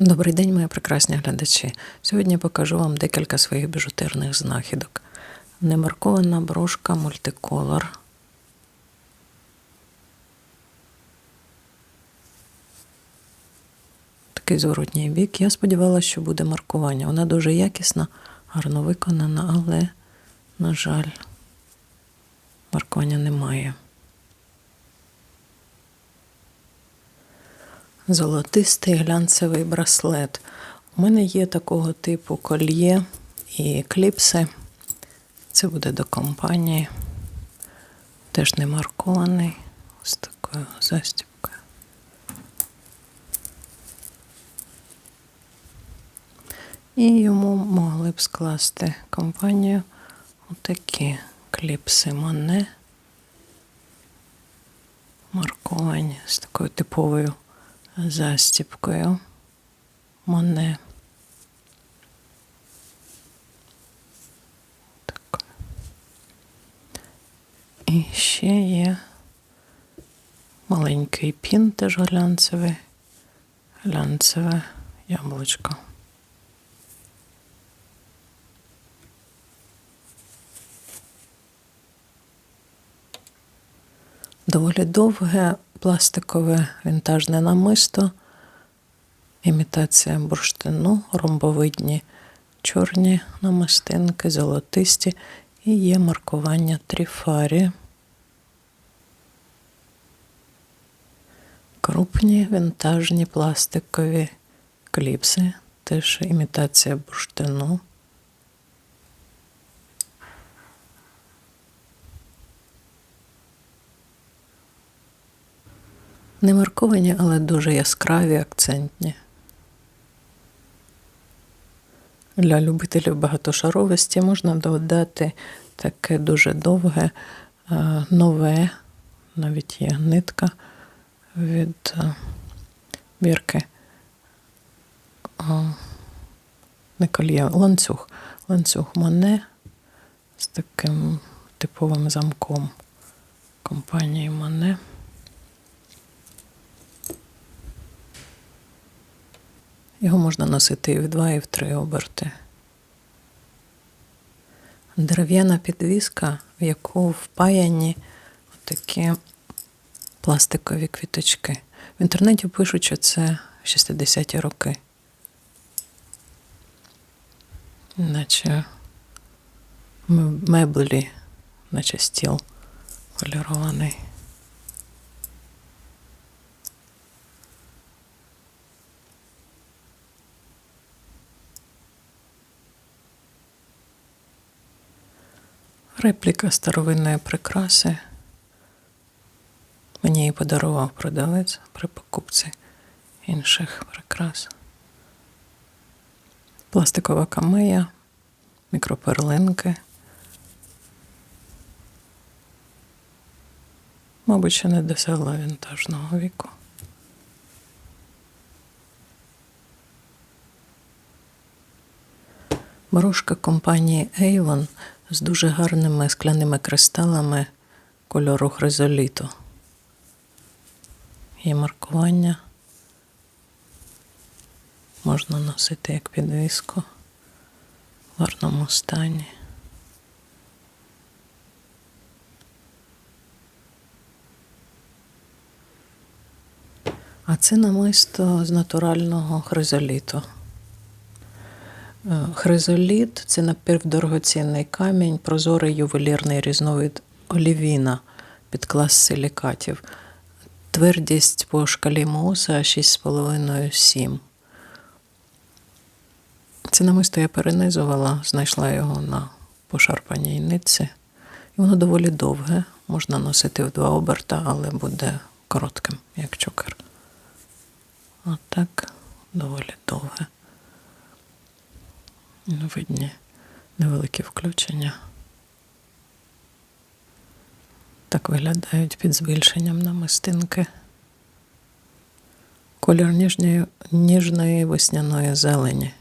Добрий день, мої прекрасні глядачі. Сьогодні я покажу вам декілька своїх біжутерних знахідок. Немаркована брошка мультиколор. Такий зворотній бік. Я сподівалася, що буде маркування. Вона дуже якісна, гарно виконана, але, на жаль, маркування немає. Золотистий глянцевий браслет. У мене є такого типу кольє і кліпси. Це буде до компанії. Теж не маркований. З такою застібкою. І йому могли б скласти компанію отакі кліпси Моне. Марковані з такою типовою застіпкою Моне. Так. І ще є маленький пін, теж глянцевий, глянцеве яблучко. Доволі довге пластикове вінтажне намисто, імітація бурштину, ромбовидні чорні намистинки, золотисті і є маркування тріфарі. Крупні вінтажні пластикові кліпси, теж імітація бурштину. Не марковані, але дуже яскраві, акцентні. Для любителів багатошаровості можна додати таке дуже довге, е, нове, навіть є нитка від е, бірки. Не кольє, ланцюг. Ланцюг Моне з таким типовим замком компанії Моне. Його можна носити і в два, і в три оберти. Дерев'яна підвіска, в яку впаяні такі пластикові квіточки. В інтернеті пишуть, що це 60-ті роки. Наче меблі, наче стіл полірований. Репліка старовинної прикраси. Мені її подарував продавець при покупці інших прикрас. Пластикова камея, мікроперлинки. Мабуть, ще не досягла вінтажного віку. Брошка компанії Avon з дуже гарними скляними кристалами кольору хризоліту. Є маркування. Можна носити як підвіску в гарному стані. А це намисто з натурального хризоліту. Е, Хризоліт це напівдорогоцінний камінь, прозорий ювелірний різновид олівіна під клас силікатів. Твердість по шкалі Мауса 6,5-7. Це намисто я перенизувала, знайшла його на пошарпаній нитці. Воно доволі довге. Можна носити в два оберта, але буде коротким, як чокер. Отак доволі довге. Видні невеликі включення. Так виглядають під збільшенням намистинки. Колір ніжної, ніжної весняної зелені.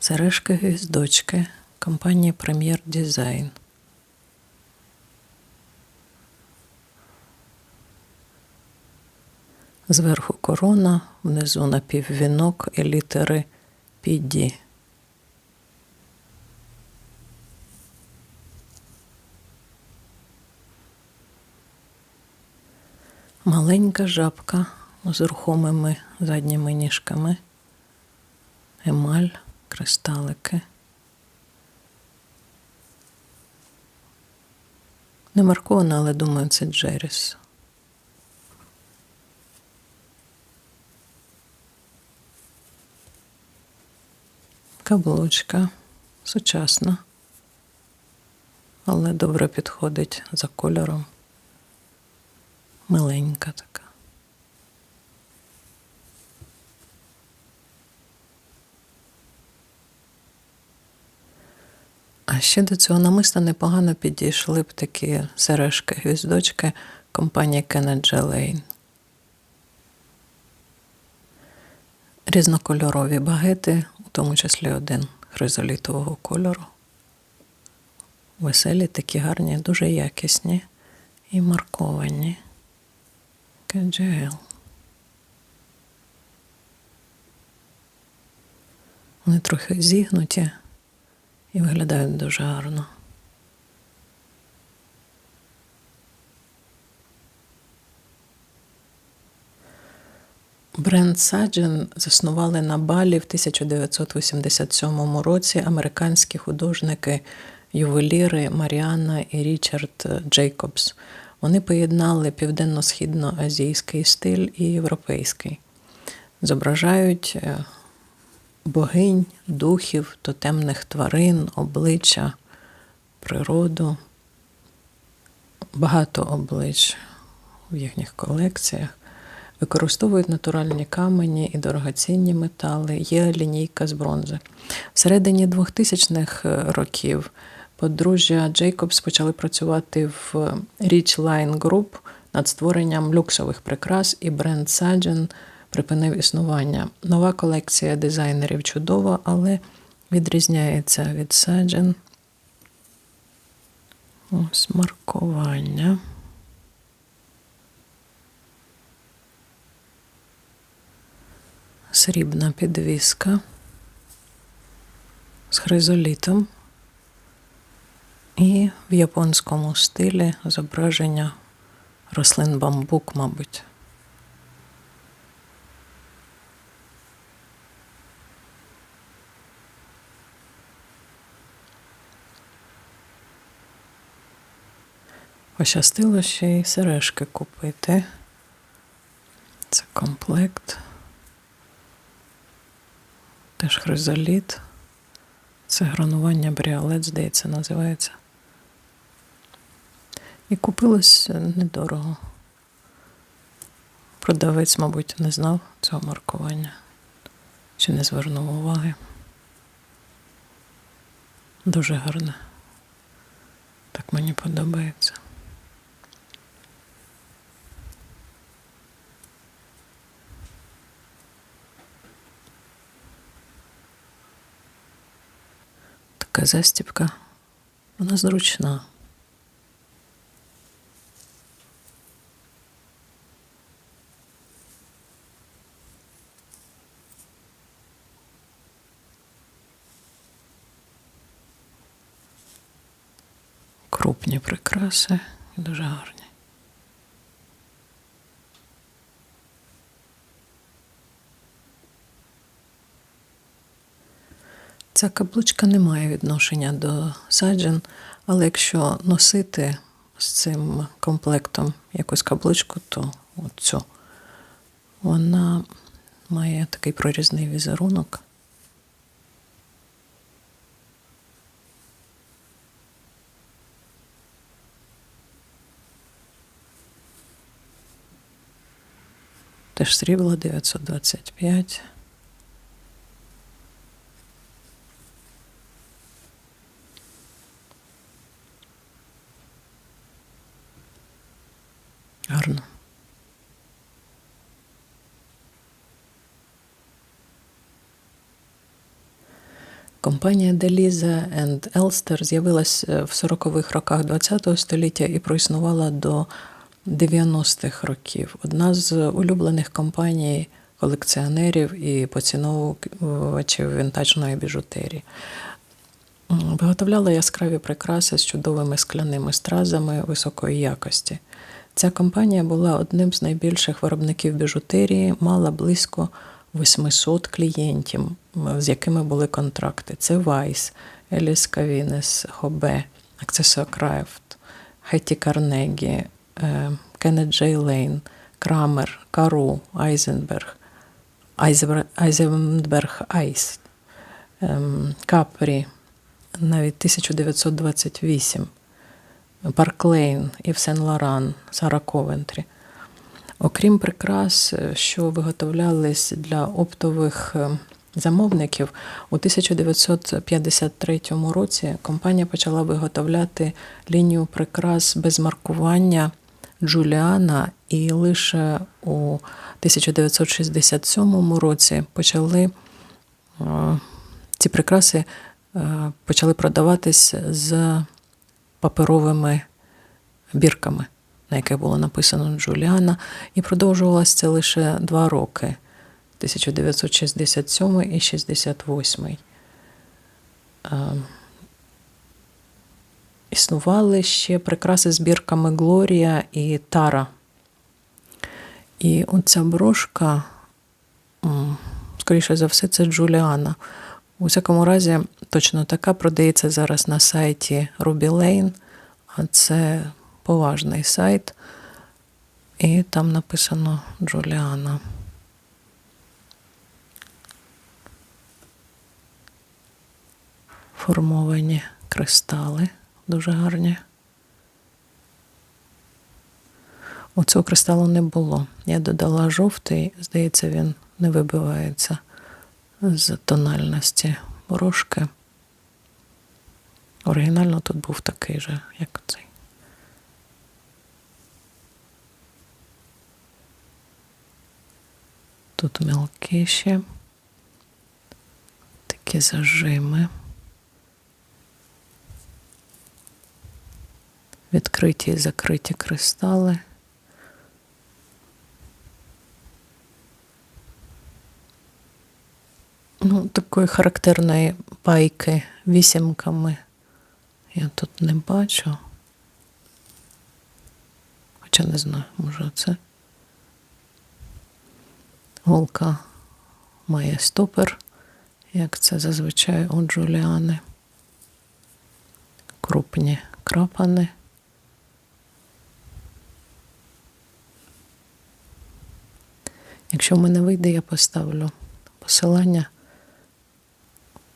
Сережки гвіздочки компанії Прем'єр Дизайн. Зверху корона, внизу напіввінок і літери PD. Маленька жабка з рухомими задніми ніжками, емаль, кристалики. Не маркована, але думаю, це Джеріс. Каблучка сучасна, але добре підходить за кольором. Миленька така. А ще до цього намиста непогано підійшли б такі сережки гвіздочки компанії Kenneth J. Lane. Різнокольорові багети, у тому числі один хризолітового кольору. Веселі, такі гарні, дуже якісні і марковані. KGL. Вони трохи зігнуті і виглядають дуже гарно. Бренд Саджен заснували на Балі в 1987 році американські художники, ювеліри Маріанна і Річард Джейкобс. Вони поєднали південно-східноазійський стиль і європейський. Зображають е, богинь, духів, тотемних тварин, обличчя, природу, багато облич в їхніх колекціях. Використовують натуральні камені і дорогоцінні метали, є лінійка з бронзи. Всередині 2000-х років подружжя Джейкобс почали працювати в Rich Line Group над створенням люксових прикрас, і бренд Саджен припинив існування. Нова колекція дизайнерів чудова, але відрізняється від Саджен. Ось маркування. Срібна підвіска з хризолітом і в японському стилі зображення рослин бамбук, мабуть. Пощастило ще й сережки купити. Це комплект. Теж хризоліт. Це гранування бріолет, здається, називається. І купилось недорого. Продавець, мабуть, не знав цього маркування чи не звернув уваги. Дуже гарне. Так мені подобається. Така застібка, вона зручна. Крупні прикраси і дуже гарні. Ця каблучка не має відношення до саджен, але якщо носити з цим комплектом якусь каблучку, то оцю. Вона має такий прорізний візерунок. Теж срібло 925. Гарно. Компанія Деліза and Elster з'явилась в 40-х роках ХХ століття і проіснувала до 90-х років. Одна з улюблених компаній колекціонерів і поціновувачів вінтажної біжутерії. Виготовляла яскраві прикраси з чудовими скляними стразами високої якості. Ця компанія була одним з найбільших виробників біжутерії, мала близько 800 клієнтів, з якими були контракти. Це Вайс, Еліс Кавінес, Хобе, Аксесокрафт, Хетті Карнегі, е, Кеннет Джей Лейн, Крамер, Кару, Айзенберг, Айзенберг Айс, ем, Капрі, навіть 1928, Парклейн, Ів Сен Лоран, Сара Ковентрі. Окрім прикрас, е, що виготовлялись для оптових е, замовників, у 1953 році компанія почала виготовляти лінію прикрас без маркування Джуліана, і лише у 1967 році почали е, ці прикраси почали продаватись з паперовими бірками, на яких було написано Джуліана, і продовжувалося це лише два роки 1967 і 68. Е, Існували ще прикраси з бірками Глорія і Тара. І оця брошка, скоріше за все, це Джуліана. У всякому разі, точно така продається зараз на сайті Ruby Lane, а це поважний сайт. І там написано Джуліана. Формовані кристали дуже гарні. У цього кристалу не було. Я додала жовтий, здається, він не вибивається з тональності порошки. Оригінально тут був такий же, як цей. Тут мілкіші, такі зажими. Відкриті і закриті кристали. Ну, такої характерної пайки вісімками я тут не бачу. Хоча не знаю, може це. Голка має стопер, як це зазвичай у Джуліани. Крупні крапани. Якщо в мене вийде, я поставлю посилання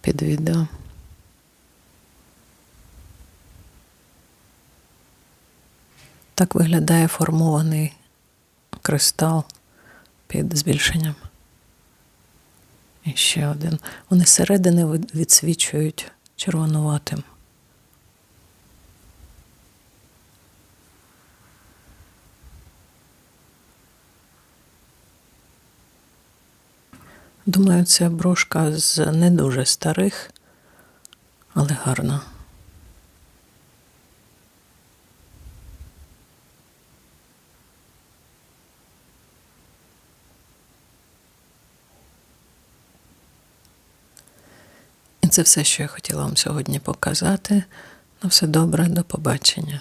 під відео. Так виглядає формований кристал під збільшенням. І ще один. Вони зсередини відсвічують червонуватим. Думаю, це брошка з не дуже старих, але гарна. І це все, що я хотіла вам сьогодні показати. На все добре, до побачення.